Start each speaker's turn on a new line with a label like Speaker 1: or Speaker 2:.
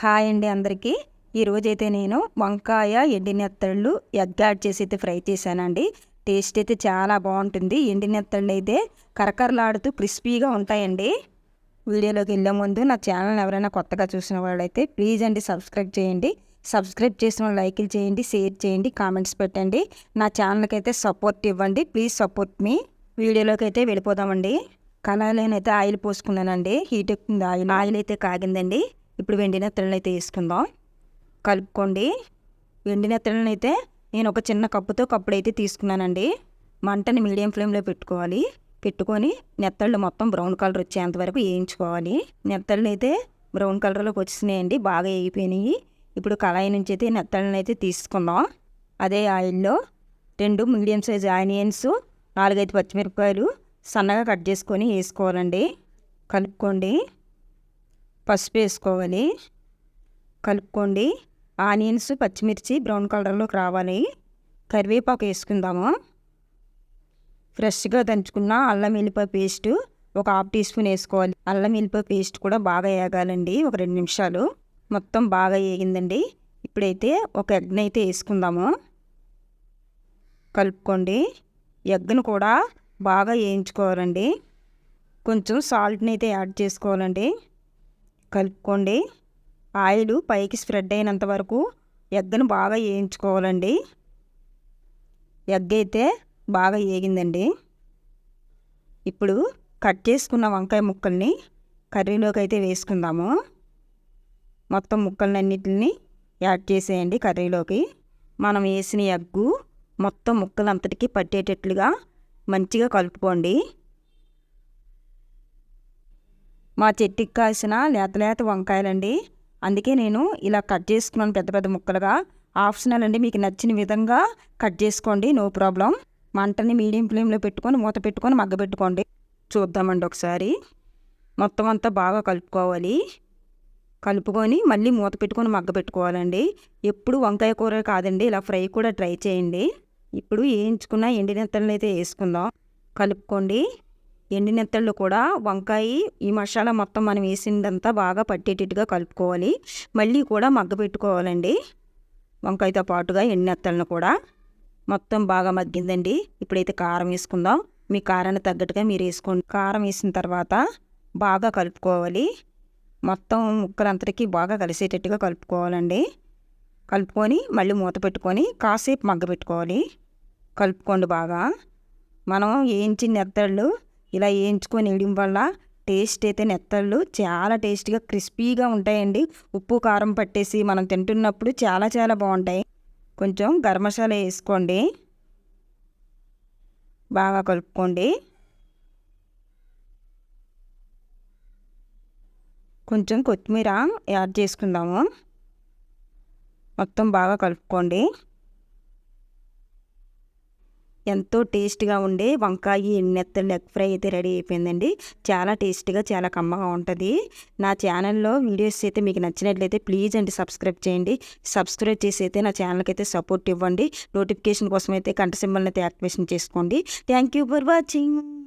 Speaker 1: Hi అండి అందరికీ. ఈరోజైతే నేను వంకాయ ఎండినెత్తళ్ళు ఎగ్ యాడ్ చేసి అయితే ఫ్రై చేశానండి. టేస్ట్ అయితే చాలా బాగుంటుంది. ఎండినెత్తళ్ళు అయితే కరకరలాడుతూ క్రిస్పీగా ఉంటాయండి. వీడియోలోకి వెళ్ళే ముందు నా ఛానల్ ఎవరైనా కొత్తగా చూసిన వాళ్ళైతే ప్లీజ్ అండి సబ్స్క్రైబ్ చేయండి. సబ్స్క్రైబ్ చేసిన వాళ్ళు లైకులు చేయండి షేర్ చేయండి కామెంట్స్ పెట్టండి. నా ఛానల్కి అయితే సపోర్ట్ ఇవ్వండి. Please support me. వీడియోలోకి అయితే వెళ్ళిపోదామండి. కళాయిలోనైతే ఆయిల్ పోసుకున్నానండి. హీట్ ఎక్కుంది ఆయిల్ ఆయిల్ అయితే కాగిందండి. ఇప్పుడు వెండి నెత్తలను అయితే వేసుకుందాం. కలుపుకోండి. వెండి నెత్తలను అయితే నేను ఒక చిన్న కప్పుతో కప్పుడైతే తీసుకున్నానండి. మంటని మీడియం ఫ్లేమ్లో పెట్టుకోవాలి. పెట్టుకొని నెత్తళ్ళు మొత్తం బ్రౌన్ కలర్ వచ్చేంత వరకు వేయించుకోవాలి. నెత్తళ్ళు అయితే బ్రౌన్ కలర్లోకి వచ్చినాయండి బాగా వేగిపోయినాయి. ఇప్పుడు కళాయి నుంచి అయితే నెత్తళ్ళని అయితే తీసుకుందాం. అదే ఆయిల్లో రెండు మీడియం సైజ్ ఆనియన్స్ నాలుగైదు పచ్చిమిరపకాయలు సన్నగా కట్ చేసుకొని వేసుకోవాలండి. కలుపుకోండి. పసుపు వేసుకోవాలి కలుపుకోండి. ఆనియన్స్ పచ్చిమిర్చి బ్రౌన్ కలర్లోకి రావాలి. కరివేపాకు వేసుకుందాము. ఫ్రెష్గా దంచుకున్న అల్లం వెల్లిపాయ పేస్ట్ ఒక హాఫ్ టీ స్పూన్ వేసుకోవాలి. అల్లం వెల్లిపాయ పేస్ట్ కూడా బాగా వేగాలండి ఒక రెండు నిమిషాలు. మొత్తం బాగా వేగిందండి ఇప్పుడైతే ఒక ఎగ్ని అయితే వేసుకుందాము. కలుపుకోండి. ఎగ్ను కూడా బాగా వేయించుకోవాలండి. కొంచెం సాల్ట్ని అయితే యాడ్ చేసుకోవాలండి. కలుపుకోండి. ఆయిల్ పైకి స్ప్రెడ్ అయినంత వరకు ఎగ్గను బాగా వేయించుకోవాలండి. ఎగ్ అయితే బాగా వేగిందండి. ఇప్పుడు కట్ చేసుకున్న వంకాయ ముక్కల్ని కర్రీలోకి అయితే వేసుకుందాము. మొత్తం ముక్కలన్నిటిని యాడ్ చేసేయండి కర్రీలోకి. మనం వేసిన ఎగ్గు మొత్తం ముక్కలంతటికి పట్టేటట్లుగా మంచిగా కలుపుకోండి. మా చెట్టుకి కాసిన లేత లేత వంకాయలండి. అందుకే నేను ఇలా కట్ చేసుకున్నాను పెద్ద పెద్ద ముక్కలుగా. ఆప్షనల్ అండి మీకు నచ్చిన విధంగా కట్ చేసుకోండి నో ప్రాబ్లం. మంటని మీడియం ఫ్లేమ్లో పెట్టుకొని మూత పెట్టుకొని మగ్గబెట్టుకోండి చూద్దామండి ఒకసారి. మొత్తం అంతా బాగా కలుపుకోవాలి. కలుపుకొని మళ్ళీ మూత పెట్టుకొని మగ్గబెట్టుకోవాలండి ఎప్పుడు వంకాయ కూర కాదండి ఇలా ఫ్రై కూడా ట్రై చేయండి. ఇప్పుడు వేయించుకున్న ఎండినెత్తలను అయితే వేసుకుందాం. కలుపుకోండి. ఎండినెత్తళ్ళు కూడా వంకాయ ఈ మసాలా మొత్తం మనం వేసిందంతా బాగా పట్టేటట్టుగా కలుపుకోవాలి. మళ్ళీ కూడా మగ్గబెట్టుకోవాలండి వంకాయతో పాటుగా ఎండినెత్తలను కూడా. మొత్తం బాగా మగ్గిందండి. ఇప్పుడైతే కారం వేసుకుందాం. మీ కారాన్ని తగ్గట్టుగా మీరు వేసుకోండి. కారం వేసిన తర్వాత బాగా కలుపుకోవాలి. మొత్తం ముక్కలంతటికీ బాగా కలిసేటట్టుగా కలుపుకోవాలండి. కలుపుకొని మళ్ళీ మూత పెట్టుకొని కాసేపు మగ్గబెట్టుకోవాలి కలుపుకోండి బాగా. మనం వేయించిన నెత్తళ్ళు ఇలా వేయించుకొని వేయడం వల్ల టేస్ట్ అయితే నెత్తళ్ళు చాలా టేస్టీగా క్రిస్పీగా ఉంటాయండి. ఉప్పు కారం పట్టేసి మనం తింటున్నప్పుడు చాలా చాలా బాగుంటాయి. కొంచెం గరం మసాలా వేసుకోండి. బాగా కలుపుకోండి. కొంచెం కొత్తిమీర యాడ్ చేసుకుందాము. మొత్తం బాగా కలుపుకోండి. ఎంతో టేస్ట్గా ఉండే వంకాయ నెత్తలు ఎగ్ ఫ్రై అయితే రెడీ అయిపోయిందండి. చాలా టేస్ట్గా చాలా కమ్మగా ఉంటుంది. నా ఛానల్లో వీడియోస్ అయితే మీకు నచ్చినట్లయితే ప్లీజ్ అండి సబ్స్క్రైబ్ చేయండి. సబ్స్క్రైబ్ చేసి అయితే నా ఛానల్కి అయితే సపోర్ట్ ఇవ్వండి. నోటిఫికేషన్ కోసం అయితే కంట సింబల్ని అయితే యాక్టివేషన్ చేసుకోండి. Thank you for watching.